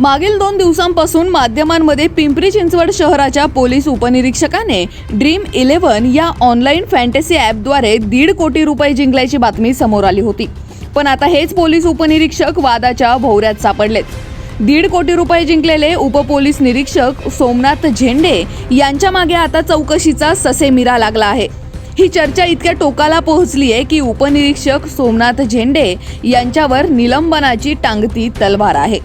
मागील दोन दिवसांपासून माध्यमांमध्ये पिंपरी चिंचवड शहराच्या पोलीस उपनिरीक्षकाने ड्रीम इलेव्हन या ऑनलाईन फॅन्टसी ॲपद्वारे दीड कोटी रुपये जिंकल्याची बातमी समोर आली होती. पण आता हेच पोलीस उपनिरीक्षक वादाच्या भोवऱ्यात सापडलेत. दीड कोटी रुपये जिंकलेले उपपोलीस निरीक्षक सोमनाथ झेंडे यांच्या मागे आता चौकशीचा ससेमिरा लागला आहे. ही चर्चा इतक्या टोकाला पोहोचली आहे की उपनिरीक्षक सोमनाथ झेंडे यांच्यावर निलंबनाची टांगती तलवार आहे.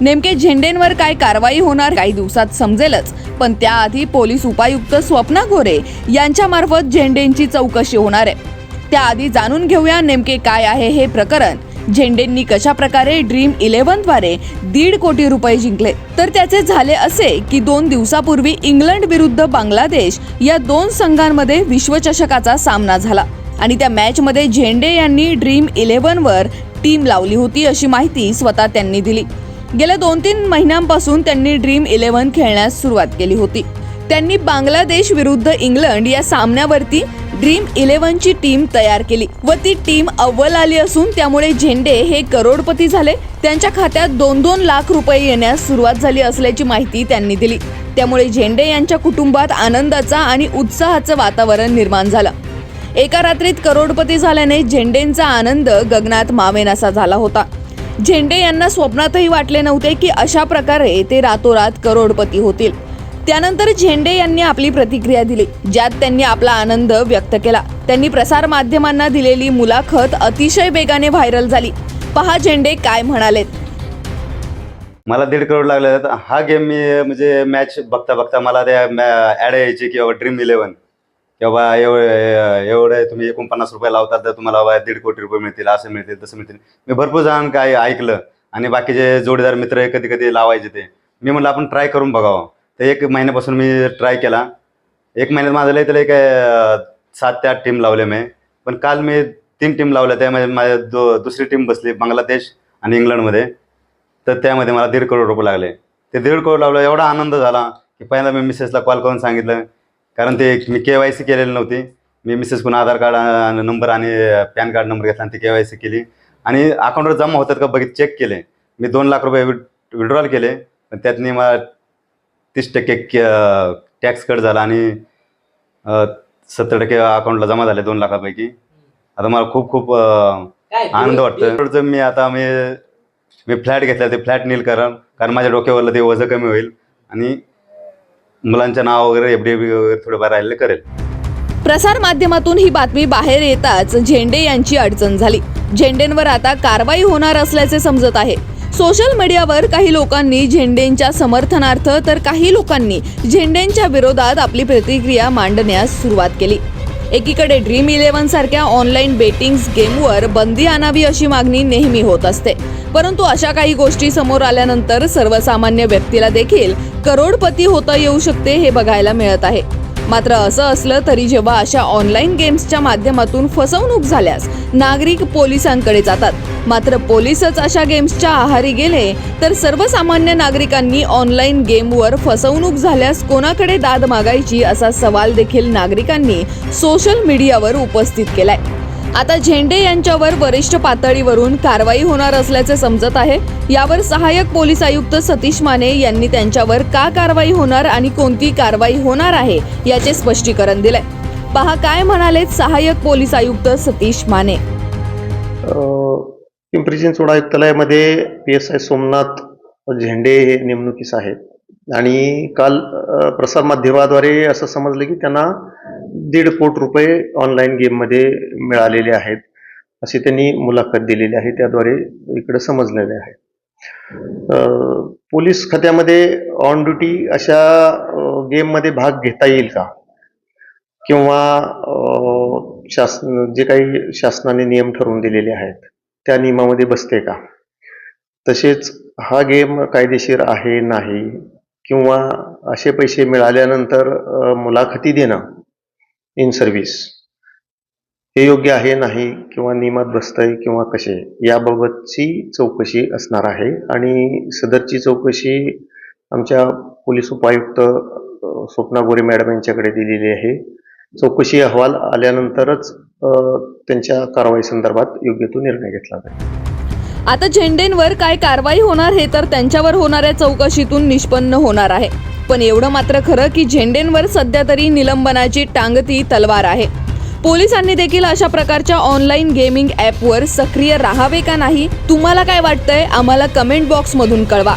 नेमके झेंडेंवर काय कारवाई होणार काही दिवसात समजेलच. पण त्याआधी पोलीस उपायुक्त स्वप्ना गोरे यांच्यामार्फत झेंडेंची चौकशी होणार आहे. त्याआधी जाणून घेऊया नेमके काय आहे हे प्रकरण. झेंडेंनी कशा प्रकारे ड्रीम इलेव्हनद्वारे दीड कोटी रुपये जिंकले? तर त्याचे झाले असे की दोन दिवसापूर्वी इंग्लंड विरुद्ध बांगलादेश या दोन संघांमध्ये विश्वचषकाचा सामना झाला. आणि त्या मॅचमध्ये झेंडे यांनी ड्रीम इलेव्हनवर टीम लावली होती अशी माहिती स्वतः त्यांनी दिली. गेल्या दोन तीन महिन्यांपासून त्यांनी ड्रीम इलेव्हन खेळण्यास सुरुवात केली होती. त्यांनी बांगलादेश विरुद्ध इंग्लंड या सामन्यावरती ड्रीम इलेव्हनची टीम तयार केली व ती टीम अव्वल आली असून त्यामुळे झेंडे हे करोडपती झाले. त्यांच्या खात्यात दोन दोन लाख रुपये येण्यास सुरुवात झाली असल्याची माहिती त्यांनी दिली. त्यामुळे झेंडे यांच्या कुटुंबात आनंदाचा आणि उत्साहाचं वातावरण निर्माण झालं. एका रात्रीत करोडपती झाल्याने झेंडेंचा आनंद गगनात मावेनासा झाला होता. झेंडे यांना स्वप्नातही वाटले नव्हते की अशा प्रकारे ते रातोरात करोडपती होतील. त्यानंतर झेंडे यांनी आपली प्रतिक्रिया दिली ज्यात त्यांनी आपला आनंद व्यक्त केला. त्यांनी प्रसार माध्यमांना दिलेली मुलाखत अतिशय वेगाने व्हायरल झाली. पहा झेंडे काय म्हणालेत. मला दीड करोड लागले तर हा गेम मी म्हणजे मॅच बघता बघता मला त्या ॲड यायची किंवा ड्रीम इलेव्हन किंवा एवढे एवढे तुम्ही एकोणपन्नास रुपये लावतात तर तुम्हाला बा दीड कोटी रुपये मिळतील असं मिळतील तसं मिळतील. मी भरपूर जण काय ऐकलं आणि बाकीचे जोडीदार मित्र कधी कधी लावायचे ते. मी म्हटलं आपण ट्राय करून बघावं. तर एक महिन्यापासून मी ट्राय केला. एक महिन्यात माझं लय त्याला एक सात ते आठ टीम लावले मी. पण काल मी तीन टीम लावल्या त्यामध्ये माझ्या दो दुसरी टीम बसली बांगलादेश आणि इंग्लंडमध्ये. तर त्यामध्ये मला दीड करोड रुपये लागले. ते दीड करोड लावलं एवढा आनंद झाला की पहिला मी मिसेसला कॉल करून सांगितलं कारण ते मी के वाय सी केलेली नव्हती. मी मिसेसकडून आधार कार्ड नंबर आणि पॅन कार्ड नंबर घेतला आणि ती के वाय सी केली. आणि अकाउंटवर जमा होतात का बघित चेक केले. मी दोन लाख रुपये विड्रॉल केले. पण त्यातनी मला तीस टक्के टॅक्स कट झाला आणि सत्तर टक्के अकाउंटला जमा झाले दोन लाखापैकी. आता मला खूप खूप आनंद वाटतो मी आता मी मी फ्लॅट घेतला ते फ्लॅट नील करा कारण माझ्या डोक्यावरलं ते वजन कमी होईल. आणि मुलांचं नाव वगैरे एफ डी वगैरे थोडं राहिलेलं करेल. प्रसार माध्यमातून ही बातमी बाहेर येताच झेंडे यांची अडचण झाली. झेंडेंवर आता कारवाई होणार असल्याचे समजत आहे. सोशल मीडियावर काही लोकांनी झेंडेंच्या समर्थनार्थ तर काही लोकांनी झेंडेंच्या विरोधात आपली प्रतिक्रिया मांडण्यास सुरुवात केली. एकीकडे ड्रीम इलेव्हन सारख्या ऑनलाईन बेटिंग्स गेमवर बंदी आणावी अशी मागणी नेहमी होत असते. परंतु अशा काही गोष्टी समोर आल्यानंतर सर्वसामान्य व्यक्तीला देखील करोडपती होता येऊ शकते हे बघायला मिळत आहे. मात्र असं असलं तरी जेव्हा अशा ऑनलाईन गेम्सच्या माध्यमातून फसवणूक झाल्यास नागरिक पोलिसांकडे जातात. मात्र पोलीसच अशा गेम्सच्या आहारी गेले तर सर्वसामान्य नागरिकांनी ऑनलाईन गेमवर फसवणूक झाल्यास कोणाकडे दाद मागायची असा सवाल देखील नागरिकांनी सोशल मीडियावर उपस्थित केलाय. आता झेंडे यांच्यावर वरिष्ठ पातळीवरून कारवाई होणार असल्याचे समजत आहे. यावर सहाय्यक पोलीस आयुक्त सतीश माने यांनी त्यांच्यावर का कारवाई होणार आणि कोणती कारवाई होणार आहे याचे स्पष्टीकरण दिलंय. पहा काय म्हणालेत सहाय्यक पोलीस आयुक्त Satish Mane. Pimpri Chinchwad आयुक्तालयामध्ये P S I Somnath Zende हे नेमणुकीस आहेत. आणि काल प्रसारमाध्यमाद्वारे असं समजलं की त्यांना दीड कोट रुपये ऑनलाईन गेममध्ये मिळालेले आहेत. अशी त्यांनी मुलाखत दिलेली आहे. त्याद्वारे इकडे समजलेले आहे. पोलीस खात्यामध्ये ऑन ड्युटी अशा गेममध्ये भाग घेता येईल का? किंवा शासन जे काही शासनाने नियम ठरवून दिलेले आहेत त्या नियमामध्ये बसते का? तसेच हा गेम कायदेशीर आहे नाही किंवा असे पैसे मिळाल्यानंतर मुलाखती देणं इन सर्व्हिस हे योग्य आहे नाही किंवा नियमात बसतंय किंवा कसे याबाबतची चौकशी असणार आहे. आणि सदरची चौकशी आमच्या पोलीस उपायुक्त स्वप्ना गोरे मॅडम यांच्याकडे दिलेली आहे. चौकशी अहवाल आल्यानंतरच त्यांच्या कारवाई संदर्भात योग्य तो निर्णय घेतला जाईल. आता झेंडेंवर काय कारवाई होणार हे तर त्यांच्यावर होणाऱ्या चौकशीतून निष्पन्न होणार आहे. पण एवढं मात्र खरं की झेंडेंवर सध्या तरी निलंबनाची टांगती तलवार आहे. पोलिसांनी देखील अशा प्रकारच्या ऑनलाईन गेमिंग ॲपवर सक्रिय राहावे का नाही तुम्हाला काय वाटतंय? आम्हाला कमेंट बॉक्समधून कळवा.